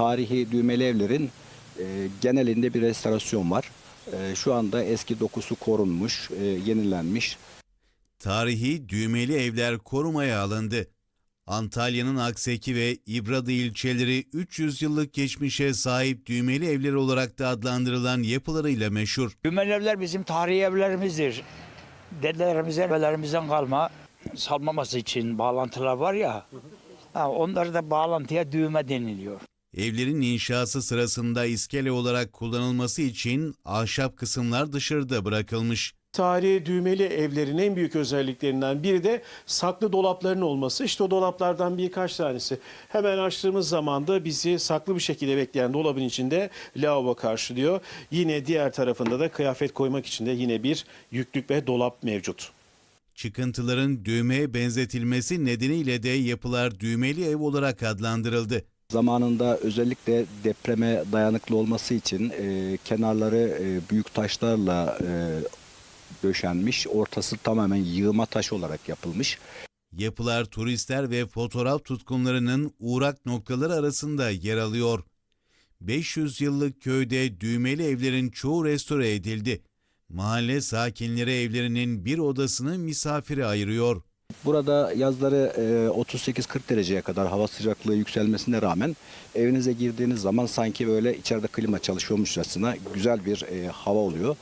tarihi düğmeli evlerin e, genelinde bir restorasyon var. E, şu anda eski dokusu korunmuş, e, yenilenmiş. Tarihi düğmeli evler korumaya alındı. Antalya'nın Akseki ve İbradı ilçeleri 300 yıllık geçmişe sahip düğmeli evler olarak da adlandırılan yapılarıyla meşhur. Gümel evler bizim tarihi evlerimizdir. Dedelerimizden, evlerimizden kalma salmaması için bağlantılar var ya. Ha, onları da bağlantıya düğme deniliyor. Evlerin inşası sırasında iskele olarak kullanılması için ahşap kısımlar dışarıda bırakılmış. Tarihi düğmeli evlerin en büyük özelliklerinden biri de saklı dolapların olması. İşte o dolaplardan birkaç tanesi. Hemen açtığımız zaman da bizi saklı bir şekilde bekleyen dolabın içinde lavabo karşılıyor. Yine diğer tarafında da kıyafet koymak için de yine bir yüklük ve dolap mevcut. Çıkıntıların düğmeye benzetilmesi nedeniyle de yapılar düğmeli ev olarak adlandırıldı. Zamanında özellikle depreme dayanıklı olması için e, kenarları e, büyük taşlarla e, döşenmiş, ortası tamamen yığma taş olarak yapılmış. Yapılar turistler ve fotoğraf tutkunlarının uğrak noktaları arasında yer alıyor. 500 yıllık köyde düğmeli evlerin çoğu restore edildi. Mahalle sakinleri evlerinin bir odasını misafire ayırıyor. Burada yazları e, 38-40 dereceye kadar hava sıcaklığı yükselmesine rağmen evinize girdiğiniz zaman sanki böyle içeride klima çalışıyormuşçasına güzel bir e, hava oluyor.